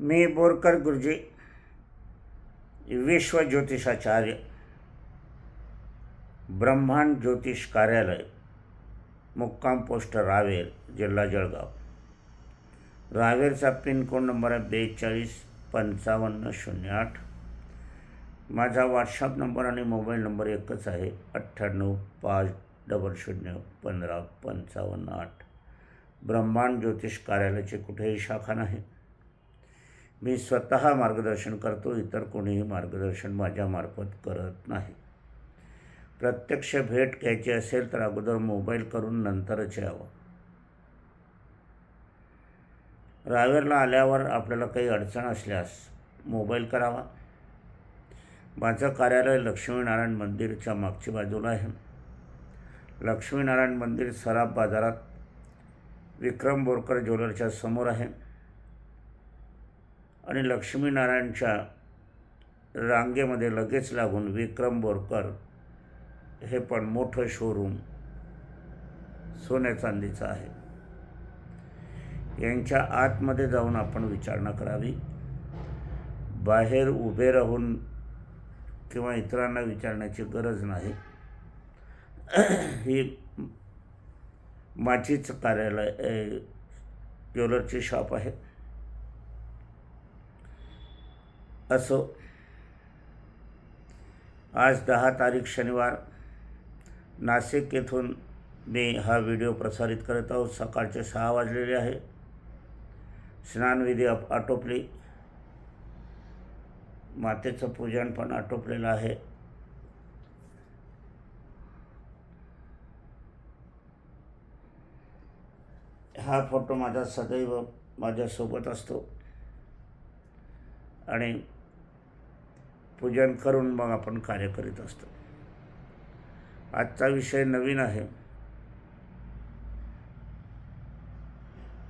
मी बोरकर गुरुजी विश्व ज्योतिषाचार्य ब्रह्मांड ज्योतिष कार्यालय मुक्काम पोस्ट रावेर जिल्हा जळगाव. रावेरचा पिनकोड नंबर आहे बेचाळीस पंचावन्न शून्य आठ. माझा व्हॉट्सअप नंबर आणि मोबाईल नंबर एकच आहे अठ्ठ्याण्णव पाच डबल शून्य पंधरा पंचावन्न आठ. ब्रह्मांड ज्योतिष कार्यालयाची कुठेही शाखा नाही. मी स्वतः मार्गदर्शन करतो इतर कोणीही मार्गदर्शन माझ्यामार्फत करत नाही. प्रत्यक्ष भेट घ्यायची असेल तर अगोदर मोबाईल करून नंतरच यावं. रावेरला आल्यावर आपल्याला काही अडचण असल्यास मोबाईल करावा. माझं कार्यालय लक्ष्मीनारायण मंदिरच्या मागच्या बाजूला आहे. लक्ष्मीनारायण मंदिर सराफ बाजारात विक्रम बोरकर ज्वेलरच्या समोर आहे. आणि लक्ष्मीनारायणच्या रांगेमध्ये लगेच लागून विक्रम बोरकर हे पण मोठं शोरूम सोन्या चांदीचं आहे. यांच्या आतमध्ये जाऊन आपण विचारणा करावी. बाहेर उभे राहून किंवा इतरांना विचारण्याची गरज नाही. ही माझीच कार्यालय ज्वेलरची शॉप आहे. असो. आज दहा तारीख शनिवार. नाशिक येथून मी हा व्हिडिओ प्रसारित करत आहोत. सकाळचे सहा वाजलेले आहे. स्नानविधी आप आटोपली. मातेचं पूजन पण आटोपलेलं आहे. हा फोटो माझा सदैव माझ्यासोबत असतो. आणि पूजन करून मग आपण कार्य करीत असतो. आजचा विषय नवीन आहे.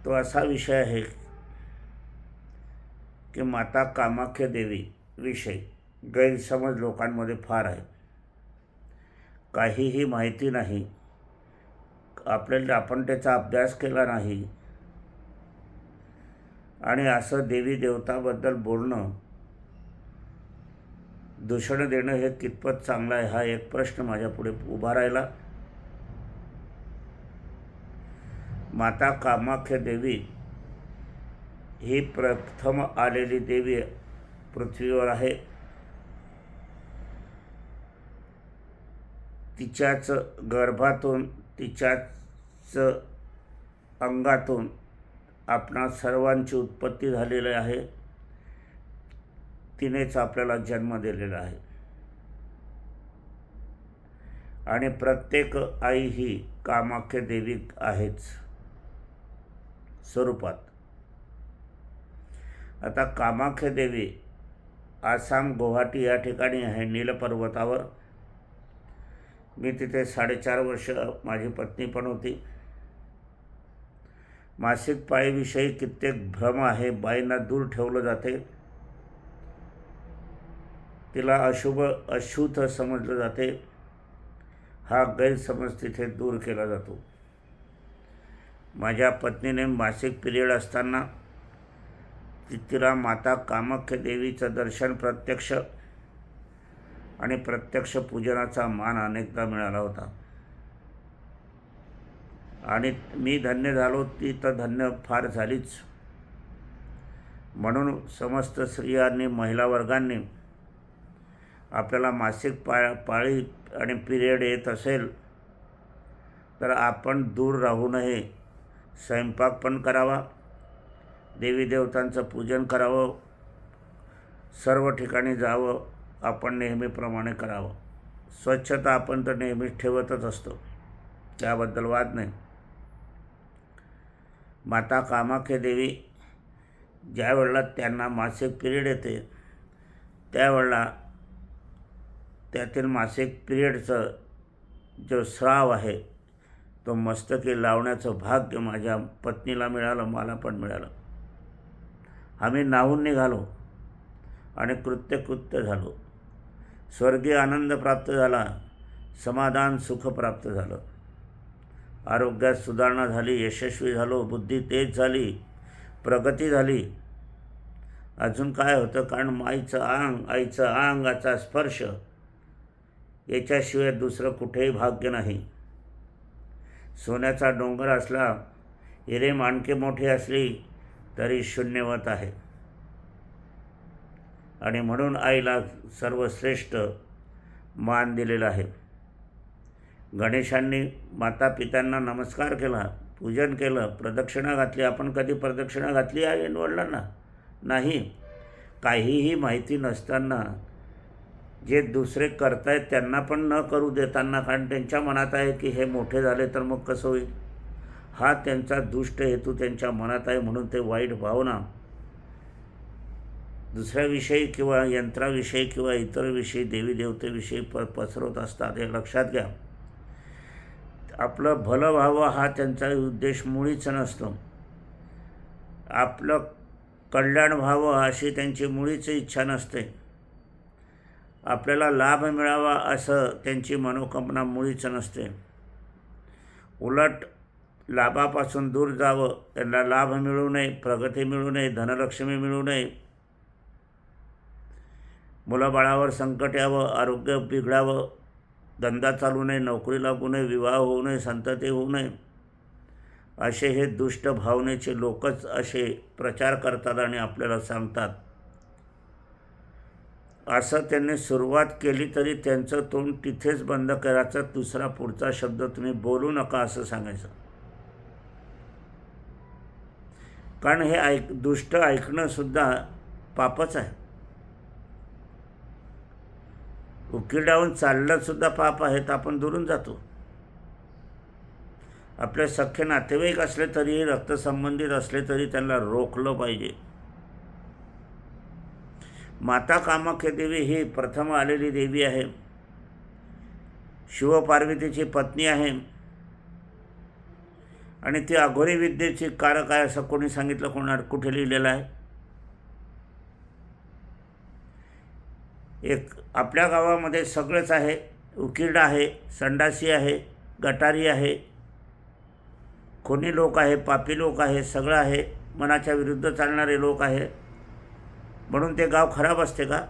तो असा विषय आहे की माता कामाख्या देवी विषय गैरसमज लोकांमध्ये फार आहे. काहीही माहिती नाही. आपल्याला आपण त्याचा अभ्यास केला नाही. आणि असं देवी देवताबद्दल बोलणं दूषण देणं हे कितपत चांगलं आहे हा एक प्रश्न माझ्यापुढे उभा राहिला. माता कामाख्या देवी ही प्रथम आलेली देवी पृथ्वीवर आहे. तिच्याच गर्भातून तिच्याच अंगातून आपणा सर्वांची उत्पत्ती झालेली आहे. तिनेच आपल्याला जन्म दिलेला आहे. आणि प्रत्येक आई ही कामाख्य देवी आहेच. स्वरूपात. आता कामाख्य देवी आसाम गुवाहाटी या ठिकाणी आहे नीलपर्वतावर. मी तिथे साडेचार वर्ष माझी पत्नी पण होती. मासिक पाळीविषयी कित्येक भ्रम आहे बाईंना दूर ठेवलं जाते. तिला अशुभ अशुद्ध समजलं जाते. हा गैरसमज तिथे दूर केला जातो. माझ्या पत्नीने मासिक पिरियड असताना तिला माता कामाख्य देवीचं दर्शन प्रत्यक्ष आणि प्रत्यक्ष पूजनाचा मान अनेकदा मिळाला होता. आणि मी धन्य झालो ती तर धन्य फार झालीच. म्हणून समस्त स्त्रियांनी महिला वर्गांनी आपल्याला मासिक पा पाळी आणि पिरियड येत असेल तर आपण दूर राहू नये. स्वयंपाक पण करावा. देवी देवतांचं पूजन करावं. सर्व ठिकाणी जावं. आपण नेहमीप्रमाणे करावं. स्वच्छता आपण तर नेहमीच ठेवतच असतो. त्याबद्दल वाद नाही. माता कामाख्या देवी ज्या वेळेला त्यांना मासिक पिरियड येते त्यावेळेला त्यातील मासिक पिरियडचं जो स्राव आहे तो मस्तकी लावण्याचं भाग्य माझ्या पत्नीला मिळालं मला पण मिळालं. आम्ही नाहून निघालो आणि कृत्यकृत्य झालो. स्वर्गीय आनंद प्राप्त झाला समाधान सुख प्राप्त झालं. आरोग्यात सुधारणा झाली यशस्वी झालो बुद्धी तेज झाली प्रगती झाली. अजून काय होतं? कारण माईचं आंग आईचं अंगाचा स्पर्श याच्याशिवाय दुसरं कुठेही भाग्य नाही. सोन्याचा डोंगर असला हिरे माणके मोठी असली तरी शून्यवत आहे. आणि म्हणून आईला सर्वश्रेष्ठ मान दिलेला आहे. गणेशांनी माता पित्यांना नमस्कार केला पूजन केलं प्रदक्षिणा घातली. आपण कधी प्रदक्षिणा घातली आहे वडिलांना? नाही. काहीही माहिती नसताना जे दुसरे करतायत त्यांना पण न करू देताना कारण त्यांच्या मनात आहे की हे मोठे झाले तर मग कसं होईल? हा त्यांचा दुष्ट हेतू त्यांच्या मनात आहे म्हणून ते वाईट भावना दुसऱ्याविषयी किंवा यंत्राविषयी किंवा इतर विषयी देवी देवतेविषयी प पसरवत असतात हे लक्षात घ्या. आपलं भलं व्हावं हा त्यांचा उद्देश मुळीच नसतो. आपलं कल्याण व्हावं अशी त्यांची मुळीच इच्छा नसते. आपल्याला लाभ मिळावा असं त्यांची मनोकल्पना मुळीच नसते. उलट लाभापासून दूर जावं त्यांना लाभ मिळू नये प्रगती मिळू नये धनलक्ष्मी मिळू नये. मुलाबाळावर संकट यावं आरोग्य बिघडावं धंदा चालू नये नोकरी लागू नये विवाह होऊ नये संतती होऊ नये. असे हे दुष्ट भावनेचे लोकच असे प्रचार करतात आणि आपल्याला सांगतात. असं त्यांनी सुरुवात केली तरी त्यांचं तोंड तिथेच बंद करायचं दुसरा पुढचा शब्द तुम्ही बोलू नका असं सांगायचं. कारण हे ऐक दुष्ट ऐकणंसुद्धा पापच आहे. उकिडावून चाललंसुद्धा पाप आहे तर आपण दुरून जातो. आपले सख्खे नातेवाईक असले तरीही रक्तसंबंधित असले तरी त्यांना रोखलं पाहिजे. माता कामाख्या देवी ही प्रथम आलेली देवी आहे. शिवपार्वतीची पत्नी आहे. आणि ती अघोरी विद्येची कारक आहे असं कोणी सांगितलं कोणा कुठे लिहिलेलं आहे? एक आपल्या गावामध्ये सगळंच आहे. उकिरड आहे संडासी आहे गटारी आहे. कोणी लोक आहे पापी लोक आहे सगळं आहे. मनाच्या विरुद्ध चालणारे लोक आहे. म्हणून ते गाव खराब असते का?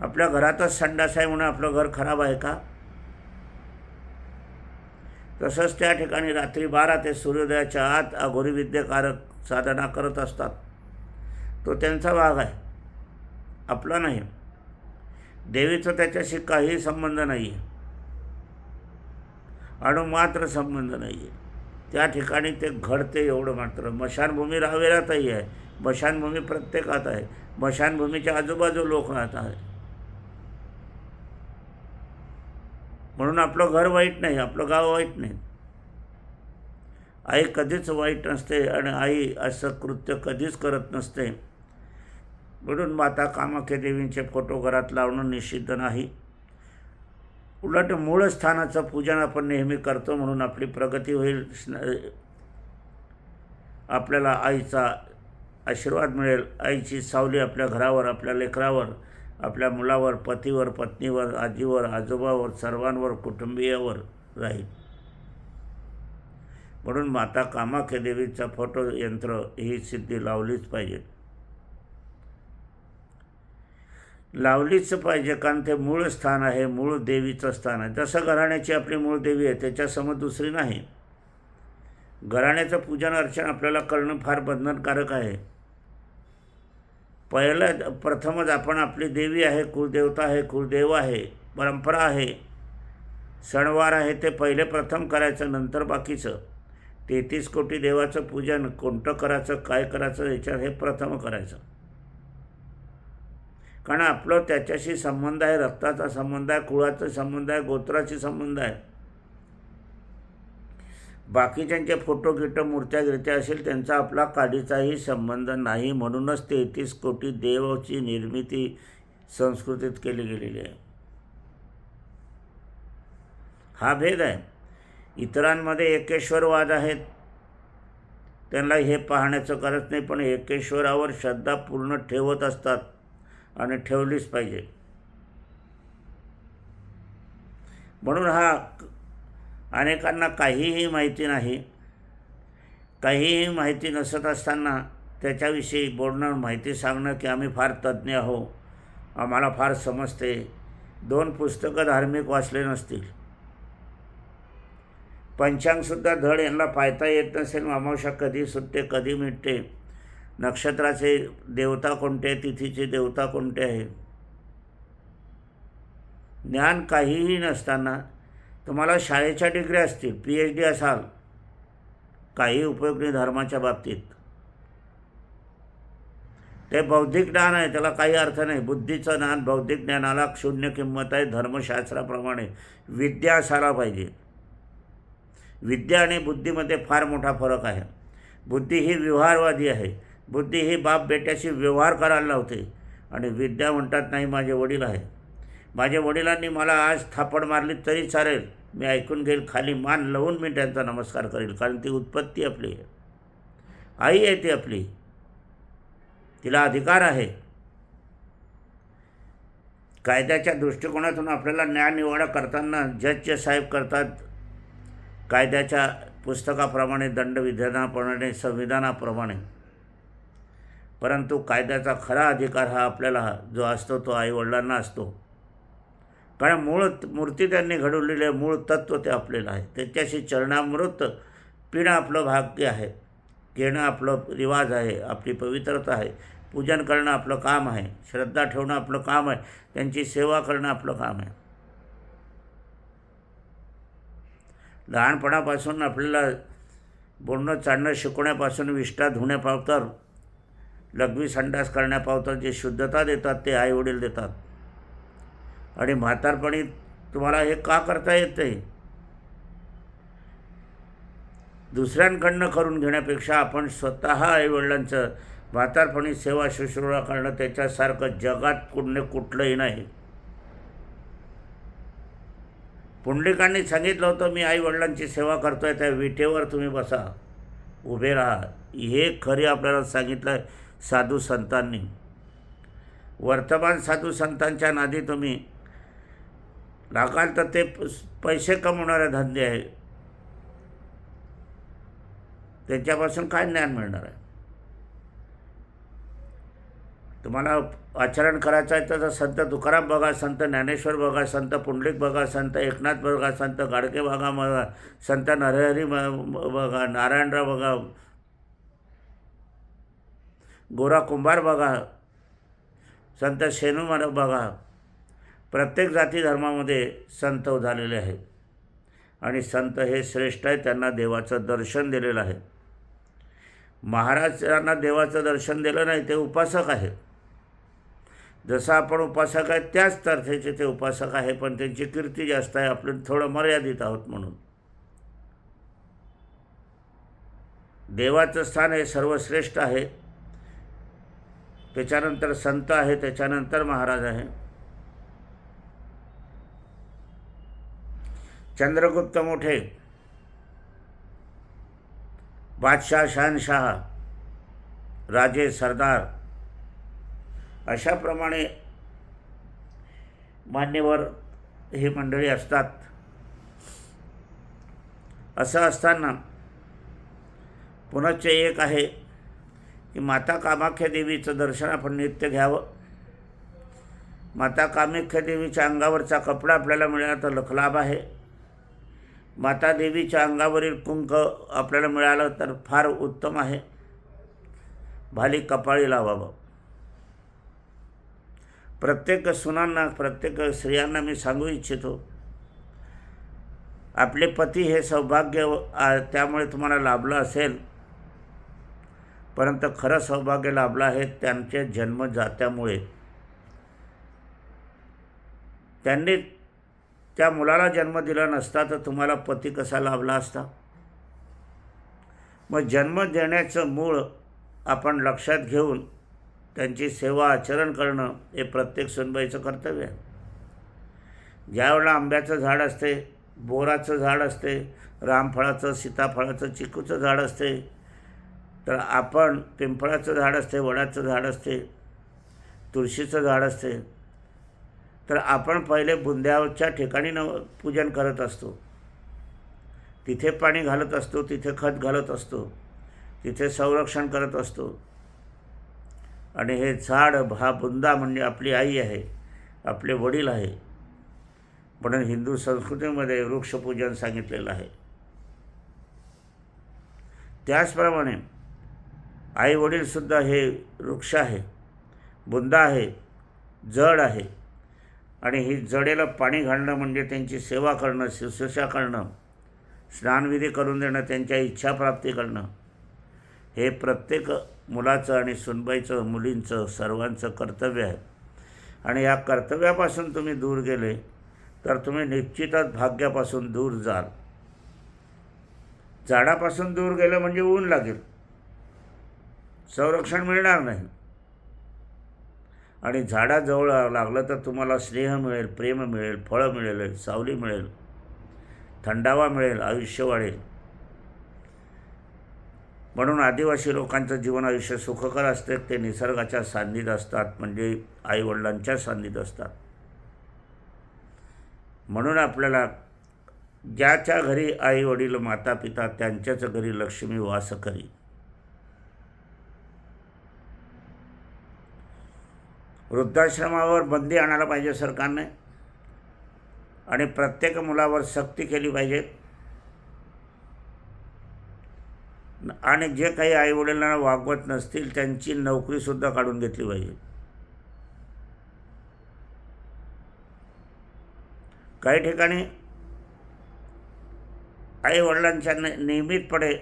आपल्या घरातच संडास आहे म्हणून आपलं घर खराब आहे का? तसंच त्या ठिकाणी रात्री बारा ते सूर्योदयाच्या आत अघोरी विद्येकारक साधना करत असतात. तो त्यांचा भाग आहे. आपला नाही. देवीचा त्याच्याशी काही संबंध नाही आहे अणुमात्र संबंध नाही आहे त्या ठिकाणी ते घडते एवढं मात्र. मशानभूमी राहावेरातही आहे. मशानभूमी प्रत्येकात आहे. मशानभूमीच्या आजूबाजू लोक राहत आहे. म्हणून आपलं घर वाईट नाही आपलं गाव वाईट नाही. आई कधीच वाईट नसते आणि आई असं कृत्य कधीच करत नसते. म्हणून माता कामाख्या देवींचे फोटो घरात लावणं निषिद्ध नाही. उलट मूळ स्थानाचं पूजन आपण नेहमी करतो म्हणून आपली प्रगती होईल. आपल्याला आईचा आशीर्वाद मिळेल. आईची सावली आपल्या घरावर आपल्या लेकरावर आपल्या मुलावर पतीवर पत्नीवर आजीवर आजोबावर सर्वांवर कुटुंबीयावर राहील. म्हणून माता कामाख्या देवीचा फोटो यंत्र ही सिद्धी लावलीच पाहिजे. लावलीच पाहिजे कारण ते मूळ स्थान आहे मूळ देवीचं स्थान आहे. जसं घराण्याची आपली मूळ देवी आहे त्याच्यासमोर दुसरी नाही. घराण्याचं पूजन अर्चन आपल्याला करणं फार बंधनकारक आहे. पहिलं प्रथमच आपण आपली देवी आहे कुलदेवता आहे कुलदेव आहे परंपरा आहे सणवार आहे ते पहिले प्रथम करायचं नंतर बाकीचं. तेहतीस कोटी देवाचं पूजन कोणतं करायचं काय करायचं याच्यात हे प्रथम करायचं. कारण आपलं त्याच्याशी संबंध आहे रक्ताचा संबंध आहे कुळाचा संबंध आहे गोत्राशी संबंध आहे. बाकीच्यांचे फोटो गिटो मूर्त्या गिरत्या असेल त्यांचा आपला काडीचाही संबंध नाही. म्हणूनच तेहतीस कोटी देवाची निर्मिती संस्कृतीत केली गेलेली आहे. हा भेद आहे. इतरांमध्ये एकेश्वरवाद आहेत त्यांना हे पाहण्याचं करत नाही पण एकेश्वरावर श्रद्धा पूर्ण ठेवत असतात आणि ठेवलीच पाहिजे. म्हणून हा अनेकांना काहीही माहिती नाही. काहीही माहिती नसत असताना त्याच्याविषयी बोलणं माहिती सांगणं की आम्ही फार तज्ज्ञ आहो आम्हाला फार समजते. दोन पुस्तकं धार्मिक वाचले नसतील. पंचांगसुद्धा धड यांना पाहता येत नसेल. मामावशा कधी सुटते कधी मिटते. नक्षत्राचे देवता कोणते तिथीचे देवता कोणते आहे? ज्ञान काहीही नसताना तुम्हाला शाळेच्या डिग्री असतील पी एच डी असाल काही उपयोग नाही धर्माच्या बाबतीत. ते बौद्धिक ज्ञान आहे त्याला काही अर्थ नाही. बुद्धीचं ज्ञान बौद्धिक ज्ञानाला शून्य किंमत आहे धर्मशास्त्राप्रमाणे. विद्या असायला पाहिजे. विद्या आणि बुद्धीमध्ये फार मोठा फरक आहे. बुद्धी ही व्यवहारवादी आहे. बुद्धी ही बाप बेट्याशी व्यवहार करायला लावते. आणि विद्या म्हणतात नाही माझे वडील आहे माझ्या वडिलांनी मला आज थापड मारली तरी चालेल. मी ऐकून घेईल खाली मान लावून मी त्यांचा नमस्कार करेल कारण ती उत्पत्ती आपली आहे. आई आहे ती आपली. तिला अधिकार आहे. कायद्याच्या दृष्टिकोनातून आपल्याला न्यायनिवाडा करताना जज साहेब करतात. कायद्याच्या पुस्तकाप्रमाणे दंडविधानाप्रमाणे संविधानाप्रमाणे. परंतु कायद्याचा खरा अधिकार हा आपल्याला जो असतो तो आईवडिलांना असतो. कारण मूळ मूर्ती त्यांनी घडवलेली आहे मूळ तत्त्व ते आपलेलं आहे. त्याच्याशी चरणामृत पिणं आपलं भाग्य आहे. घेणं आपलं रिवाज आहे आपली पवित्रता आहे. पूजन करणं आपलं काम आहे. श्रद्धा ठेवणं आपलं काम आहे. त्यांची सेवा करणं आपलं काम आहे. लहानपणापासून आपल्याला बोलणं चालणं शिकवण्यापासून विष्ठा धुण्यापावतर लघवी संडास करण्यापावतर जे शुद्धता देतात ते आईवडील देतात. आणि म्हातारपणी तुम्हाला हे का करता येत? आहे दुसऱ्यांकडनं करून घेण्यापेक्षा आपण स्वतः आईवडिलांचं म्हातारपणी सेवा शुश्रूषा करणं त्याच्यासारखं जगात कुठले कुठलंही नाही. पुंडलिकांनी सांगितलं होतं मी आईवडिलांची सेवा करतोय त्या विटेवर तुम्ही बसा. उभे राहा. हे खरी आपल्याला सांगितलं आहे साधू संतांनी. वर्तमान साधू संतांच्या नादी तुम्ही लागाल तर ते पैसे कमवणारे धंदे आहे त्यांच्यापासून काय ज्ञान मिळणार आहे? तुम्हाला आचरण करायचं आहे तर संत तुकाराम बघा संत ज्ञानेश्वर बघा संत पुंडलिक बघा संत एकनाथ बघा संत गाडगे बघा बघा संत नरहरी बघा नारायणराव बघा गोरा कुंभार बघा संत शेनू मानक बघा प्रत्येक जाती धर्मामध्ये संत झालेले आहेत. आणि संत हे श्रेष्ठ आहे त्यांना देवाचं दर्शन दिलेलं आहे. महाराजांना देवाचं दर्शन दिलं नाही ते उपासक आहेत. जसं आपण उपासक आहे त्याच तर्फेचे ते उपासक आहे पण त्यांची कीर्ती जास्त आहे आपण थोडं मर्यादित आहोत म्हणून. देवाचं स्थान हे सर्वश्रेष्ठ आहे. त्याच्यानंतर संत आहे त्याच्यानंतर महाराज आहे. चंद्रगुप्त मोठे बादशाह शहनशाह राजे सरदार अशाप्रमाणे मान्यवर ही मंडळी असतात. असं असताना पुनश्च एक आहे की माता कामाख्या देवीचं दर्शन आपण नित्य घ्यावं. माता कामाख्या देवीच्या अंगावरचा कपडा आपल्याला मिळाला तर लखलाभ आहे. माता देवीच्या अंगावरील कुंक आपल्याला मिळालं तर फार उत्तम आहे. भाली कपाळी लावावं. प्रत्येक सुनांना प्रत्येक स्त्रियांना मी सांगू इच्छितो आपले पती हे सौभाग्य त्यामुळे तुम्हाला लाभलं असेल. परंतु खरं सौभाग्य लाभलं आहे त्यांचे जन्मजात्यामुळे त्यांनी त्या मुलाला जन्म दिला नसता तर तुम्हाला पती कसा लाभला असता? मग जन्म देण्याचं मूळ आपण लक्षात घेऊन त्यांची सेवा आचरण करणं हे प्रत्येक सुनबाईचं कर्तव्य आहे. ज्यावेळेला आंब्याचं झाड असते बोराचं झाड असते रामफळाचं सीताफळाचं चिकूचं झाड असते तर आपण पिंपळाचं झाड असते वडाचं झाड असते तुळशीचं झाड असते तर आपण पहिले बुंद्याच्या ठिकाणी न पूजन करत असतो. तिथे पाणी घालत असतो तिथे खत घालत असतो तिथे संरक्षण करत असतो. आणि हे झाड हा बुंदा म्हणजे आपली आई आहे आपले वडील आहे. म्हणून हिंदू संस्कृतीमध्ये वृक्षपूजन सांगितलेलं आहे. त्याचप्रमाणे आई वडीलसुद्धा हे वृक्ष आहे बुंदा आहे जड आहे. आणि ही जडेला पाणी घालणं म्हणजे त्यांची सेवा करणं शुश्रूषा करणं स्नानविधी करून देणं त्यांच्या इच्छाप्राप्ती करणं. हे प्रत्येक मुलाचं आणि सुनबाईचं मुलींचं सर्वांचं कर्तव्य आहे. आणि या कर्तव्यापासून तुम्ही दूर गेले तर तुम्ही निश्चितच भाग्यापासून दूर जाल. झाडापासून दूर गेलं म्हणजे ऊन लागेल. संरक्षण मिळणार नाही. आणि झाडाजवळ लागलं तर तुम्हाला स्नेह मिळेल प्रेम मिळेल फळं मिळेल सावली मिळेल थंडावा मिळेल आयुष्य वाढेल. म्हणून आदिवासी लोकांचं जीवन आयुष्य सुखकर असते ते निसर्गाच्या सान्निध असतात म्हणजे आईवडिलांच्या सान्निध असतात. म्हणून आपल्याला ज्याच्या घरी आई वडील माता पिता त्यांच्याच घरी लक्ष्मी वास करी. वृद्धाश्रमावर बंदी आणायला पाहिजे सरकारने. आणि प्रत्येक मुलावर सक्ती केली पाहिजे. आणि जे काही आईवडिलांना वागवत नसतील त्यांची नोकरीसुद्धा काढून घेतली पाहिजे. काही ठिकाणी आईवडिलांच्या ने नियमितपणे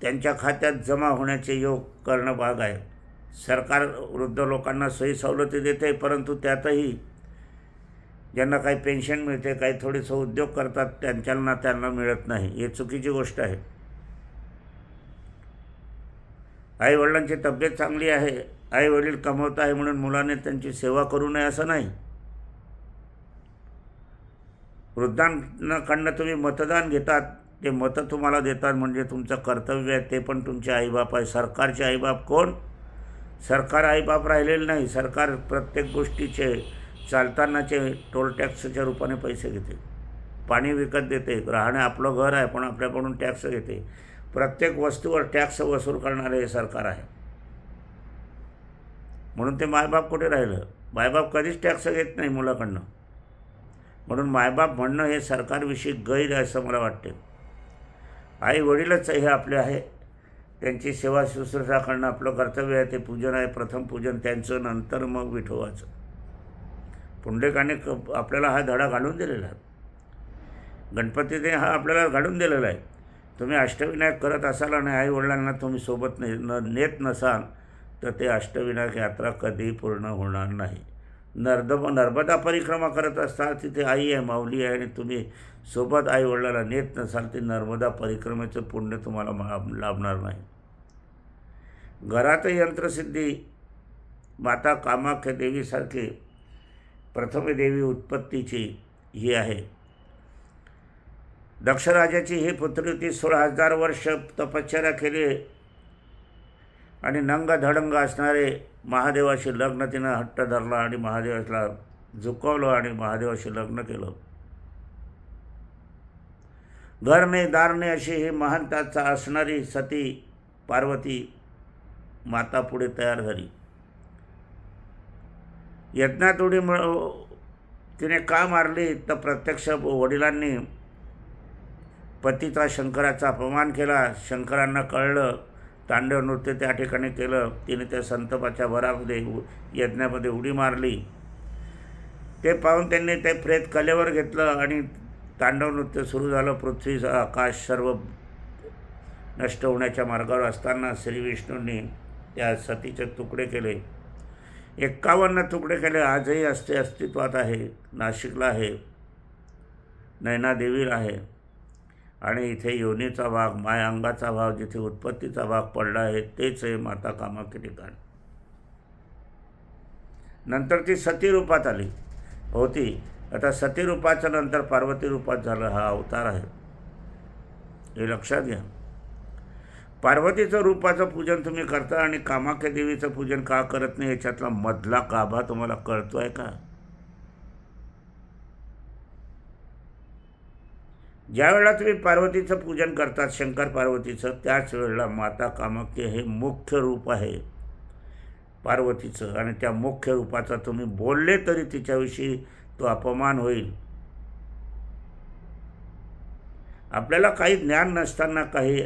त्यांच्या खात्यात जमा होण्याचे योग करणं भाग आहे. सरकार वृद्ध लोकांना सही सवलती देते परंतु त्यातही ज्यांना काही पेन्शन मिळते काही थोडेसं उद्योग करतात त्यांच्यांना त्यांना मिळत नाही. हे चुकीची गोष्ट आहे. आईवडिलांची तब्येत चांगली आहे आईवडील कमवत आहे म्हणून मुलाने त्यांची सेवा करू नये असं नाही. वृद्धांकडनं तुम्ही मतदान घेतात ते मतं तुम्हाला देतात म्हणजे तुमचं कर्तव्य आहे ते पण तुमचे आईबाप आहे. सरकारचे आईबाप कोण? सरकार आईबाप राहिलेले नाही सरकार प्रत्येक गोष्टीचे चालतानाचे टोल टॅक्सच्या रूपाने पैसे घेते. पाणी विकत देते राहणे आपलं घर आहे पण आपल्याकडून टॅक्स घेते. प्रत्येक वस्तूवर टॅक्स वसूल करणारे हे सरकार आहे. म्हणून ते मायबाप कुठे राहिलं? मायबाप कधीच टॅक्स घेत नाही मुलाकडनं. म्हणून मायबाप म्हणणं हे सरकारविषयी गैर आहे असं मला वाटते. आई वडीलच हे आपले आहे. त्यांची सेवा शुश्रूषा करणं आपलं कर्तव्य आहे ते पूजन आहे. प्रथम पूजन त्यांचं नंतर मग विठोवाचं पुंडलिकाने क आपल्याला हा धडा घालून दिलेला आहे. गणपतीने हा आपल्याला घालून दिलेला आहे. तुम्ही अष्टविनायक करत असाल आणि आई वडिलांना तुम्ही सोबत ने न नेत नसाल तर ते अष्टविनायक यात्रा कधी पूर्ण होणार नाही. नर्दम नर्मदा परिक्रमा करत असताल तिथे आई आहे माऊली आहे आणि तुम्ही सोबत आई वडिलाला नेत नसाल ते नर्मदा परिक्रमेचं पुण्य तुम्हाला लाभणार नाही. घरात यंत्रसिद्धी माता कामाख्या देवीसारखी प्रथम देवी उत्पत्तीची ही आहे. दक्षराजाची ही पुत्री होती सोळा हजार वर्ष तपश्चर्या केली. आणि नंग धडंग असणारे महादेवाशी लग्न तिनं हट्ट धरला आणि महादेवाला झुकवलं आणि महादेवाशी लग्न केलं. घरने दारणे अशी ही महंताचा असणारी सती पार्वती माता पुढे तयार झाली. यज्ञात उडी मिळ तिने का मारली? तर प्रत्यक्ष वडिलांनी पतीचा शंकराचा अपमान केला. शंकरांना कळलं तांडव नृत्य त्या ठिकाणी केलं. तिने त्या संतपाच्या वरामध्ये यज्ञामध्ये उडी मारली. ते पाहून त्यांनी ते प्रेत कलेवर घेतलं आणि तांडव नृत्य सुरू झालं. पृथ्वीचा आकाश सर्व नष्ट होण्याच्या मार्गावर असताना श्री विष्णूंनी त्या सतीचे तुकडे केले. एक्कावन्न तुकडे केले. आजही असते अस्तित्वात आहे. नाशिकला आहे. नैनादेवीला आहे. आणि इथे योनीचा भाग माय अंगाचा भाग जिथे उत्पत्तीचा भाग पडला आहे तेच आहे माता कामाख्या ठिकाण नंतर ती सती रूपात आली. होती. आता सती रूपाच्या नंतर पार्वती रूपात झालं हा अवतार आहे. हे लक्षात घ्या. पार्वतीचं रूपाचं पूजन तुम्ही करता आणि कामाख्या देवीचं पूजन का करत नाही याच्यातला मधला गाभा तुम्हाला कळतो आहे का? ज्या वेळेला तुम्ही पार्वतीचं पूजन करतात शंकर पार्वतीचं त्याच वेळेला माता कामाख्य हे मुख्य रूप आहे पार्वतीचं. आणि त्या मुख्य रूपाचा तुम्ही बोलले तरी तिच्याविषयी तो अपमान होईल. आपल्याला काही ज्ञान नसताना काही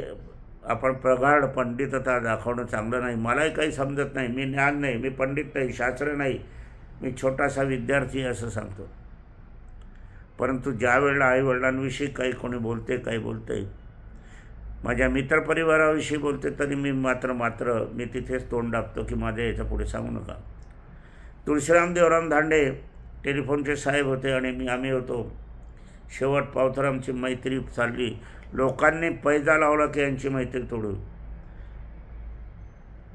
आपण प्रगाढ पंडितता दाखवणं चांगलं नाही. मलाही काही समजत नाही. मी ज्ञान नाही. मी पंडित नाही. शास्त्र नाही. मी छोटासा विद्यार्थी असं सांगतो. परंतु ज्या वेळेला आईवडिलांविषयी काही कोणी बोलते काही बोलते माझ्या मित्रपरिवाराविषयी बोलते तरी मी मात्र मात्र मी तिथेच तोंड टाकतो की माझ्या याच्यापुढे सांगू नका. तुळशीराम देवराम धांडे टेलिफोनचे साहेब होते आणि मी आम्ही होतो. शेवट पावतर आमची मैत्री चालली. लोकांनी पैजा लावला की यांची मैत्री तोडू.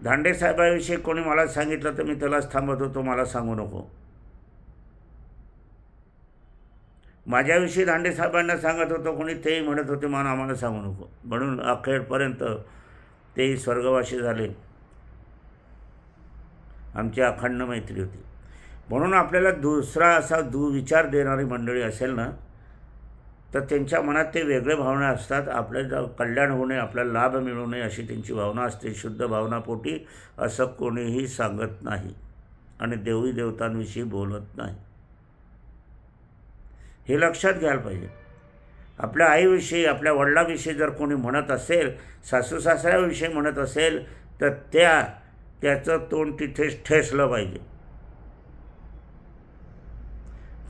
धांडे साहेबाविषयी कोणी मला सांगितलं तर मी त्यालाच थांबत होतो मला सांगू नको. माझ्याविषयी दांडे साहेबांना सांगत होतो कोणी तेही म्हणत होते मान आम्हाला सांगू नको. म्हणून अखेरपर्यंत तेही स्वर्गवासी झाले. आमची अखंड मैत्री होती. म्हणून आपल्याला दुसरा असा दुविचार देणारी मंडळी असेल ना तर त्यांच्या मनात ते वेगळे भावना असतात. आपल्या कल्याण होऊ नये आपल्याला लाभ मिळू नये अशी त्यांची भावना असते. शुद्ध भावनापोटी असं कोणीही सांगत नाही आणि देवी देवतांविषयी बोलत नाही. हे लक्षात घ्यायला पाहिजे. आपल्या आईविषयी आपल्या वडिलाविषयी जर कोणी म्हणत असेल सासू सासऱ्याविषयी म्हणत असेल तर त्या त्याचं तोंड तिथेच ठेसलं पाहिजे.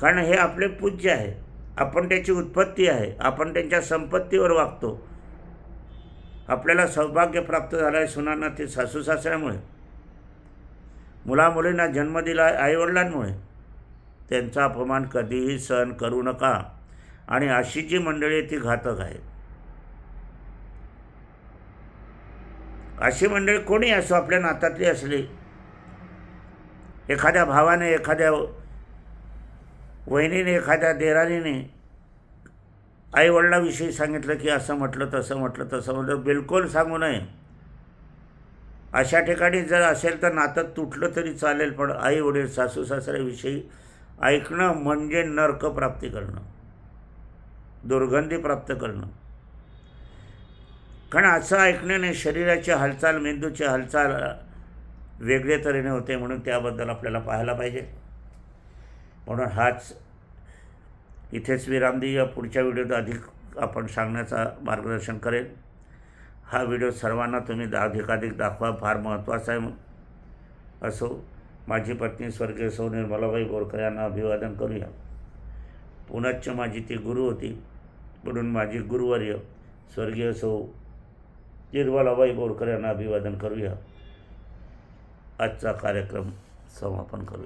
कारण हे आपले पूज्य आहे. आपण त्याची उत्पत्ती आहे. आपण त्यांच्या संपत्तीवर वागतो. आपल्याला सौभाग्य प्राप्त झालं आहे सुनांना ते सासू सासऱ्यामुळे मुलामुलींना जन्म दिला आहे आईवडिलांमुळे. त्यांचा अपमान कधीही सहन करू नका. आणि अशी जी मंडळी ती घातक आहे अशी मंडळी कोणी असो आपल्या नातातली असली एखाद्या भावाने एखाद्या वहिनीने एखाद्या देरानीने आईवडिलाविषयी सांगितलं की असं म्हटलं तसं म्हटलं तसं म्हटलं बिलकुल सांगू नये. अशा ठिकाणी जर असेल तर नातं तुटलं तरी चालेल पण आई वडील सासू सासऱ्याविषयी ऐकणं म्हणजे नर्क प्राप्ती करणं. दुर्गंधी प्राप्त करणं. कारण असं ऐकण्याने शरीराची हालचाल मेंदूची हालचाल वेगळे तऱ्हेने होते म्हणून त्याबद्दल आपल्याला पाहायला पाहिजे. म्हणून हाच इथेच विराम या पुढच्या व्हिडिओत अधिक आपण सांगण्याचा मार्गदर्शन करेल हा व्हिडिओ सर्वांना तुम्ही दा अधिकाधिक दाखवा. फार महत्त्वाचा आहे असो. माझी पत्नी स्वर्गीय सौ निर्मलाबाई बोरकर यांना अभिवादन करूया. पुनच्च माझी ती गुरु होती. म्हणून माझी गुरुवर्य स्वर्गीय सौ निर्मलाबाई बोरकर यांना अभिवादन करूया. आजचा कार्यक्रम समापन करूया.